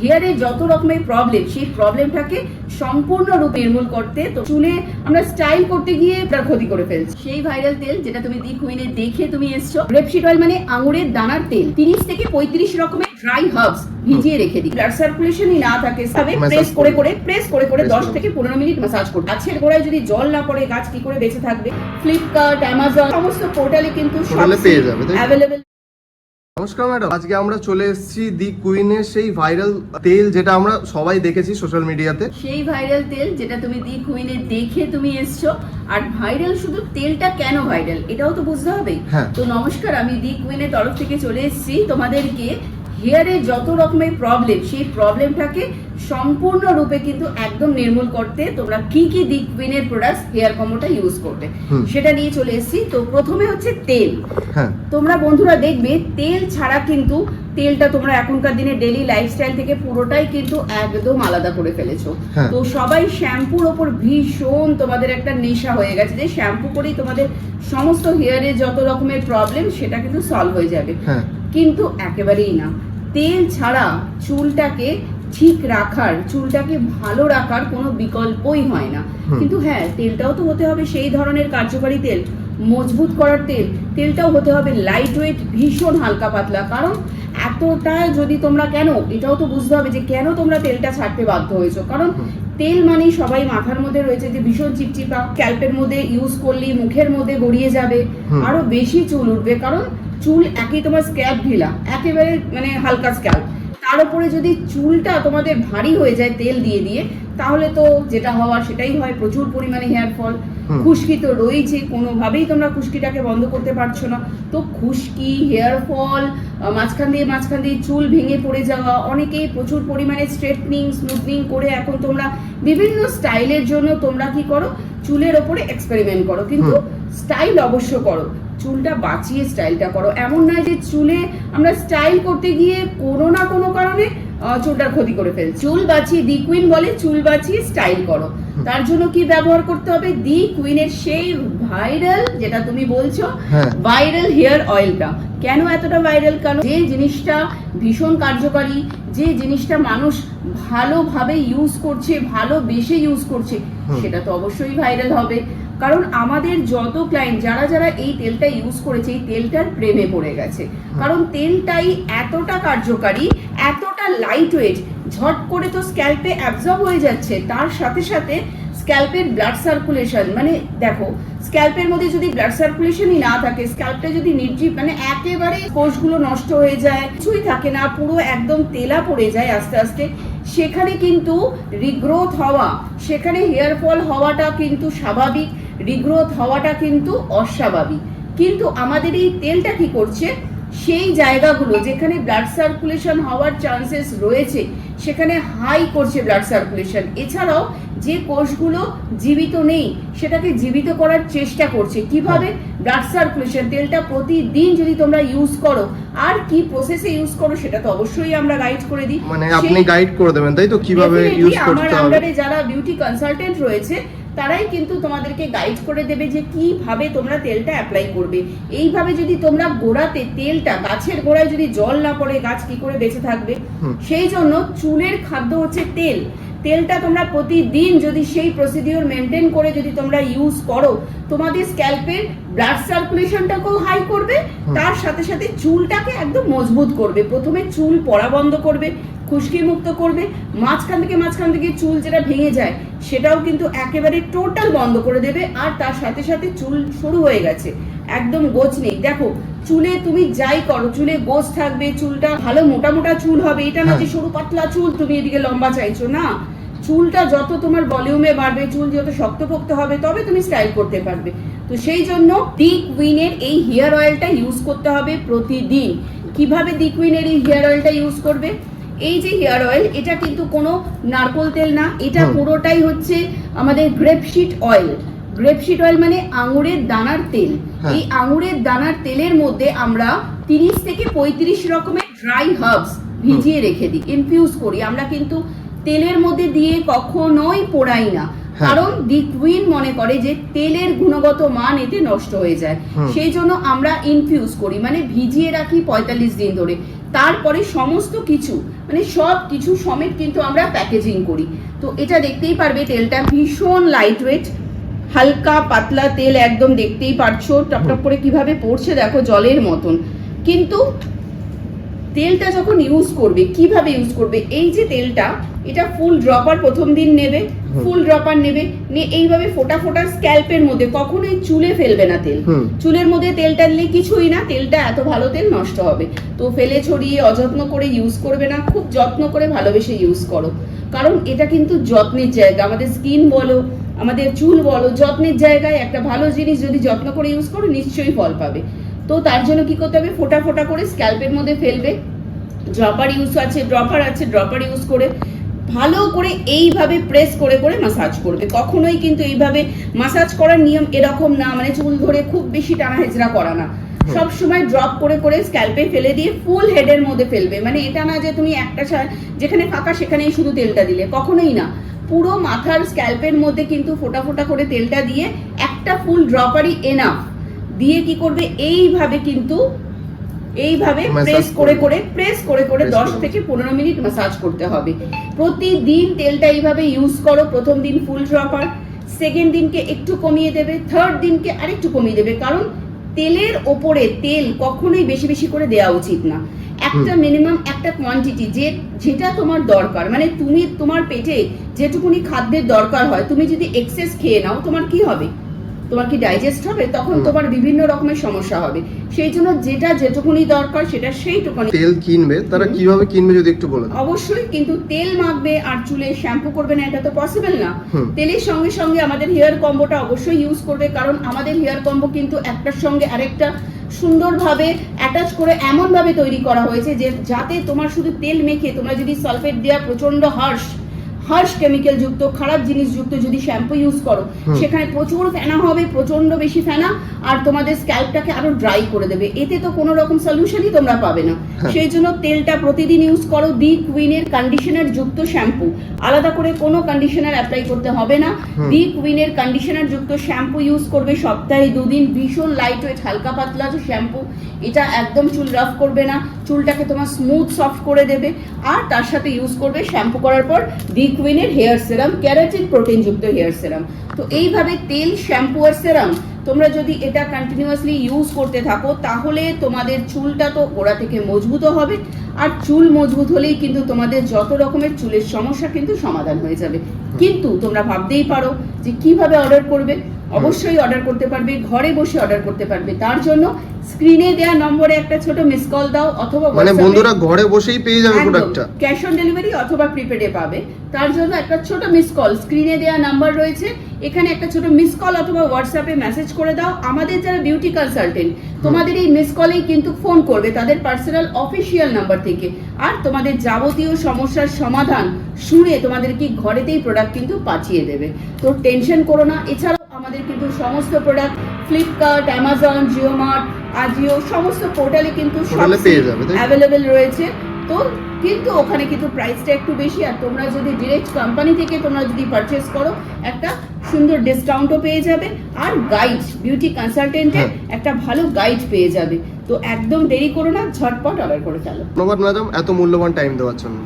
হেয়ারে যত রকমের প্রবলেম সেই প্রবলেমটাকে সম্পূর্ণরূপে নির্মূল করতে তো চুলে আমরা স্টাইল করতে গিয়ে তার ক্ষতি করে ফেলছি। সেই ভাইরাল তেল যেটা তুমি দি কুইনে দেখে তুমি এসছো গ্রেপসিড অয়েল মানে আঙুরের দানার তেল। তিরিশ থেকে পঁয়ত্রিশ রকমের ড্রাই হার্বস ভিজিয়ে রেখে দিই। ব্লাড সার্কুলেশনই না থাকে তবে প্রেস করে। করে। প্রেস করে করে দশ থেকে পনেরো মিনিট ম্যাসাজ করবে গাছের গোড়ায় যদি জল না পড়ে গাছ কি করে বেঁচে থাকবে? ফ্লিপকার্ট অ্যামাজন সমস্ত পোর্টালে কিন্তু Portal পেয়ে যাবে, অ্যাভেলেবেল নমস্কার ম্যাডাম। আজকে আমরা চলে এসেছি দি কুইনের সেই ভাইরাল তেল যেটা আমরা সবাই দেখেছি সোশ্যাল মিডিয়াতে। সেই ভাইরাল তেল যেটা তুমি দি কুইনে দেখে তুমি এসছো। আর ভাইরাল শুধু তেলটা কেন ভাইরাল? এটাও তো বুঝতে হবে। হ্যাঁ। তো নমস্কার আমি দি কুইনের তরফ থেকে চলে এসেছি তোমাদেরকে। হেয়ারে যত রকমের প্রবলেম সেই প্রবলেমটাকে সম্পূর্ণরূপে কিন্তু একদম নির্মূল করতে তোমরা কি কি দি কুইনের প্রোডাক্টস হেয়ার কম্বোটা ইউজ করবে। সেটা নিয়ে চলে এসেছি। তো প্রথমে হচ্ছে তেল। হ্যাঁ। তোমরা বন্ধুরা দেখবে তেল ছাড়া কিন্তু তেলটা তোমরা এখনকার দিনে ডেলি লাইফস্টাইল থেকে পুরোটাই কিন্তু একদম আলাদা করে ফেলেছো। হ্যাঁ। তো সবাই শ্যাম্পুর ওপর ভীষণ তোমাদের একটা নেশা হয়ে গেছে যে শ্যাম্পু করেই তোমাদের সমস্ত হেয়ারের যত রকমের প্রবলেম সেটা কিন্তু সলভ হয়ে যাবে। হ্যাঁ। কিন্তু একেবারেই না। তেল ছাড়া চুলটাকে ঠিক রাখার চুলটাকে ভালো রাখার কোনো বিকল্পই হয় না। কিন্তু হ্যাঁ তেলটাও তো হতে হবে সেই ধরনের কার্যকারী তেল। মজবুত করার তেল তেলটাও হতে হবে লাইট ওয়েট ভীষণ হালকা পাতলা। কারণ এতটা যদি তোমরা কেন এটাও তো বুঝতে হবে যে কেন তোমরা তেলটা ছাড়তে বাধ্য হয়েছো। কারণ তেল মানেই সবাই মাথার মধ্যে রয়েছে যে ভীষণ চিপচিপা ক্যাল্পের মধ্যে ইউজ করলেই মুখের মধ্যে গড়িয়ে যাবে। আরও বেশি চুল উঠবে। কারণ চুল একই তোমার স্ক্যাল্প ঢিলা, একেবারে মানে হালকা স্ক্যাল্প তার উপরে যদি চুলটা তোমাদের ভারী হয়ে যায় তেল দিয়ে দিয়ে, তাহলে তো যেটা হওয়া সেটাই হয়, প্রচুর পরিমাণে হেয়ার ফল। খুশকি তো রয়েছে কোনোভাবেই তোমরা খুশকিটাকে বন্ধ করতে পারছ না। তো খুশকি হেয়ার ফল মাঝখান দিয়ে মাঝখান দিয়ে চুল ভেঙে পড়ে যাওয়া অনেকেই প্রচুর পরিমাণে স্ট্রেটনিং স্মুথনিং করে এখন তোমরা বিভিন্ন স্টাইলের জন্য তোমরা কি করো? চুলের ওপরে এক্সপেরিমেন্ট করো। কিন্তু স্টাইল অবশ্য করো। চুলটা বাঁচিয়ে স্টাইলটা করো। এমন নয় যে চুলে আমরা স্টাইল করতে গিয়ে কোনো না কোনো কারণে চুলটার ক্ষতি করে ফেল চুল বাঁচিয়ে দি কুইন বলে চুল বাঁচিয়ে স্টাইল করো। তার জন্য কি ব্যবহার করতে হবে? দি কুইনের সেই ভাইরাল যেটা তুমি বলছো হ্যাঁ। ভাইরাল হেয়ার অয়েলটা। কেন এতটা ভাইরাল? কারণ যে জিনিসটা ভীষণ কার্যকারী যে জিনিসটা মানুষ ভালোভাবে ইউজ করছে ভালোবেসে ইউজ করছে সেটা তো অবশ্যই ভাইরাল হবে। কারণ আমাদের যত ক্লায়েন্ট যারা যারা এই তেলটা ইউজ করেছে এই তেলটার প্রেমে পড়ে গেছে। কারণ তেলটাই এতটা কার্যকারী এতটা লাইট ওয়েট ঝট করে তো স্ক্যাল্পে অ্যাবজর্ব হয়ে যাচ্ছে। তার সাথে সাথে স্ক্যাল্পের ব্লাড সার্কুলেশন মানে দেখো স্ক্যাল্পের মধ্যে যদি ব্লাড সার্কুলেশনই না থাকে স্ক্যাল্পটা যদি নির্জীব মানে একেবারে কোষগুলো নষ্ট হয়ে যায় কিছুই থাকে না পুরো একদম তেলা পড়ে যায় আস্তে আস্তে সেখানে কিন্তু রিগ্রোথ হওয়া সেখানে হেয়ার ফল হওয়াটা কিন্তু স্বাভাবিক। রিগ্রোথ হওয়াটা কিন্তু অস্বাভাবিক। কিন্তু আমাদের এই তেলটা কি করছে? সেই জায়গাগুলো যেখানে ব্লাড সার্কুলেশন হওয়ার চান্সেস রয়েছে সেখানে হাই করছে ব্লাড সার্কুলেশন এছাড়াও যে কোষগুলো জীবিত নেই সেটাকে জীবিত করার চেষ্টা করছে। কীভাবে? ব্লাড সার্কুলেশন তেলটা প্রতিদিন যদি তোমরা ইউজ করো আর কি প্রসেসে ইউজ করো সেটা তো অবশ্যই আমরা গাইড করে দিই। মানে আপনি গাইড করে দেবেন তাই তো? কীভাবে ইউজ আমার করতে হবে? আন্ডারে যারা বিউটি কনসালটেন্ট রয়েছে তারাই কিন্তু তোমাদেরকে গাইড করে দেবে যে কীভাবে তোমরা তেলটা অ্যাপ্লাই করবে। এইভাবে যদি তোমরা গোড়াতে তেলটা গাছের গোড়ায় যদি জল না পড়ে গাছ কি করে বেঁচে থাকবে। সেই জন্য চুলের খাদ্য হচ্ছে তেল। তেলটা তোমরা প্রতিদিন যদি সেই প্রসিডিওর মেনটেন করে যদি তোমরা ইউজ করো তোমাদের স্ক্যাল্পের ব্লাড সার্কুলেশনটাকেও হাই করবে তার সাথে সাথে চুলটাকে একদম মজবুত করবে। প্রথমে চুল পড়া বন্ধ করবে খুশকি মুক্ত করবে মাঝখান থেকে মাঝখান থেকে চুল যেটা ভেঙে যায় সেটাও কিন্তু একেবারে টোটাল বন্ধ করে দেবে আর তার সাথে সাথে চুল শুরু হয়ে গেছে। একদম গোছ নেই। দেখো চুলে তুমি যাই করো চুলে গোছ থাকবে চুলটা ভালো মোটা মোটা চুল হবে এটা না হ্যাঁ। যে সরু পাতলা চুল তুমি এদিকে লম্বা চাইছো না। চুলটা যত তোমার ভলিউমে বাড়বে চুল যত শক্তপোক্ত হবে তবে তুমি স্টাইল করতে পারবে। তো সেই জন্য দি কুইনের এই হেয়ার অয়েলটা ইউজ করতে হবে প্রতিদিন। কীভাবে দি উইনের এই হেয়ার অয়েলটা ইউজ করবে? এই যে হেয়ার অয়েল এটা কিন্তু কোনো নারকোল তেল না এটা পুরোটাই হচ্ছে আমাদের গ্রেপশিট অয়েল গ্রেপশিট অয়েল মানে আঙুরের দানার তেল। এই আঙুরের দানার তেলের মধ্যে আমরা তিরিশ থেকে পঁয়ত্রিশ রকমের ড্রাই হার্বস ভিজিয়ে রেখে দিই ইনফিউজ করি। আমরা কিন্তু তেলের মধ্যে দিয়ে কখনোই পোড়াই না। হ্যাঁ। কারণ দি কুইন মনে করে যে তেলের গুণগত মান এতে নষ্ট হয়ে যায়। সেই জন্য আমরা ইনফিউজ করি মানে ভিজিয়ে রাখি পঁয়তাল্লিশ দিন ধরে। তারপরে সমস্ত কিছু মানে সব কিছু সমেত কিন্তু আমরা প্যাকেজিং করি। তো এটা দেখতেই পারবে তেলটা ভীষণ লাইট ওয়েট হালকা পাতলা তেল একদম দেখতেই পারছ। টপটপ করে কীভাবে পড়ছে দেখো জলের মতন। কিন্তু তেলটা যখন ইউজ করবে কীভাবে ইউজ করবে? এই যে তেলটা এটা ফুল ড্রপার প্রথম দিন নেবে ফুল ড্রপার নেবে নিয়ে এইভাবে ফোটা ফোটা স্ক্যাল্পের মধ্যে কখনোই চুলে ফেলবে না তেল। চুলের মধ্যে তেলটা দিলে কিছুই না তেলটা এত ভালো তেল নষ্ট হবে। তো ফেলে ছড়িয়ে অযত্ন করে ইউজ করবে না খুব যত্ন করে ভালোবেসে ইউজ করো। কারণ এটা কিন্তু যত্নের জায়গা আমাদের স্কিন বলো আমাদের চুল বলো যত্নের জায়গায় একটা ভালো জিনিস যদি যত্ন করে ইউজ করো নিশ্চয়ই ফল পাবে। তো তার জন্য কি করতে হবে? ফোটা ফোটা করে স্ক্যাল্পের মধ্যে ফেলবে। ড্রপার ইউজ আছে ড্রপার আছে ড্রপার ইউজ করে ভালো করে এইভাবে প্রেস করে করে মাসাজ করবে। কখনোই কিন্তু এইভাবে মাসাজ করার নিয়ম এরকম না মানে চুল ধরে খুব বেশি টানা হেজরা করা না। সব সময় ড্রপ করে করে স্ক্যাল্পে ফেলে দিয়ে ফুল হেডের মধ্যে ফেলবে। মানে এটা না যে তুমি একটা যেখানে ফাঁকা সেখানেই শুধু তেলটা দিলে কখনোই না। পুরো মাথার স্ক্যাল্পের মধ্যে কিন্তু ফোটা ফোটা করে তেলটা দিয়ে একটা ফুল ড্রপারই এনাফ দিয়ে কি করবে? এইভাবে কিন্তু এইভাবে প্রেস করে করে প্রেস করে করে দশ থেকে পনেরো মিনিট মাসাজ করতে হবে। প্রতিদিন তেলটা এইভাবে ইউজ করো। প্রথম দিন ফুল ড্রপার সেকেন্ড দিনকে একটু কমিয়ে দেবে থার্ড দিনকে আরেকটু কমিয়ে দেবে। কারণ তেলের ওপরে তেল কখনোই বেশি বেশি করে দেওয়া উচিত না। একটা মিনিমাম একটা কোয়ান্টিটি যে যেটা তোমার দরকার। মানে তুমি তোমার পেটে যেটুকুনি খাদ্যের দরকার হয় তুমি যদি এক্সেস খেয়ে নাও তোমার কি হবে? তোমার কি ডাইজেস্ট হবে? তখন তোমার বিভিন্ন রকমের সমস্যা হবে। সেই জন্য যেটা যেটুকুনি দরকার সেটা সেইটুকুনি তেল কিনবে তারা কীভাবে কিনবে যদি একটু বলে দাও। অবশ্যই কিন্তু তেল মাখবে আর চুলে শ্যাম্পু করবে না এটা তো পসিবল না। তেলের সঙ্গে সঙ্গে আমাদের হেয়ার কম্বোটা অবশ্যই ইউজ করবে কারণ আমাদের হেয়ার কম্বো কিন্তু একটার সঙ্গে আরেকটা সুন্দরভাবে অ্যাটাচ করে এমনভাবে তৈরি করা হয়েছে যে যাতে তোমার শুধু তেল মেখে তোমরা যদি সালফেট দেওয়া প্রচণ্ড হার্শ হার্শ কেমিক্যাল যুক্ত খারাপ জিনিস যুক্ত যদি শ্যাম্পু ইউজ করো সেখানে প্রচুর ফেনা হবে প্রচণ্ড বেশি ফেনা আর তোমাদের স্ক্যাল্পটাকে আরও ড্রাই করে দেবে। এতে তো কোনো রকম সলিউশনই তোমরা পাবে না। হ্যাঁ। সেই জন্য তেলটা প্রতিদিন ইউজ করো দি কুইনের কন্ডিশনার যুক্ত শ্যাম্পু আলাদা করে কোনো কন্ডিশনার অ্যাপ্লাই করতে হবে না। দি কুইনের কন্ডিশনার যুক্ত শ্যাম্পু ইউজ করবে সপ্তাহে দুদিন। ভীষণ লাইট ওয়েট হালকা পাতলা যে শ্যাম্পু এটা একদম চুল রাফ করবে না। চুলটাকে তোমার স্মুথ সফট করে দেবে। আর তার সাথে ইউজ করবে শ্যাম্পু করার পর দি কুইনের হেয়ার সেরাম ক্যারাটিন প্রোটিনযুক্ত হেয়ার সেরাম তো এইভাবে তেল শ্যাম্পু আর সেরাম তোমরা যদি এটা কন্টিনিউয়াসলি ইউজ করতে থাকো, তাহলে তোমাদের চুলটা তো ওরা থেকে মজবুত হবে, আর চুল মজবুত হলেই কিন্তু তোমাদের যত রকমের চুলের সমস্যা কিন্তু সমাধান হয়ে যাবে। কিন্তু তোমরা ভাবতেই পারো যে কীভাবে অর্ডার করবে। অবশ্যই অর্ডার করতে পারবে ঘরে বসে অর্ডার করতে পারবে। তার জন্য স্ক্রিনে দেওয়া নম্বরে একটা ছোট মিস কল দাও অথবা মানে বন্ধুরা ঘরে বসেই পেয়ে যাবে প্রোডাক্টটা ক্যাশ অন ডেলিভারি অথবা প্রিপেডে পাবে। তার জন্য একটা ছোট মিস কল স্ক্রিনে দেওয়া নাম্বার রয়েছে। এখানে একটা ছোট মিস কল অথবা হোয়াটসঅ্যাপে মেসেজ করে দাও। আমাদের যারা বিউটি কনসালটেন্ট তোমাদের এই মিস কলেই কিন্তু ফোন করবে তাদের পার্সোনাল অফিসিয়াল নাম্বার থেকে। আর তোমাদের যাবতীয় সমস্যার সমাধান শুনে তোমাদের কি ঘরেতেই প্রোডাক্ট কিন্তু পাঠিয়ে দেবে। তো টেনশন করো না। এছাড়াও আমাদের কিন্তু সমস্ত product Flipkart Amazon Jio Mart Ajio সমস্ত পোর্টালে কিন্তু? অ্যাভেলেবেল রয়েছে। তো কিন্তু ওখানে কিন্তু প্রাইসটা একটু বেশি আর তোমরা যদি ডিরেক্ট কোম্পানি থেকে তোমরা যদি পারচেস করো একটা সুন্দর ডিসকাউন্টও পেয়ে যাবে। আর গাইড বিউটি কনসালটেন্টের। একটা ভালো গাইড পেয়ে যাবে। তো একদম দেরি করো না ঝটপট অর্ডার করে ফেলো। ধন্যবাদ ম্যাডাম এত মূল্যবান টাইম দেওয়ার জন্য।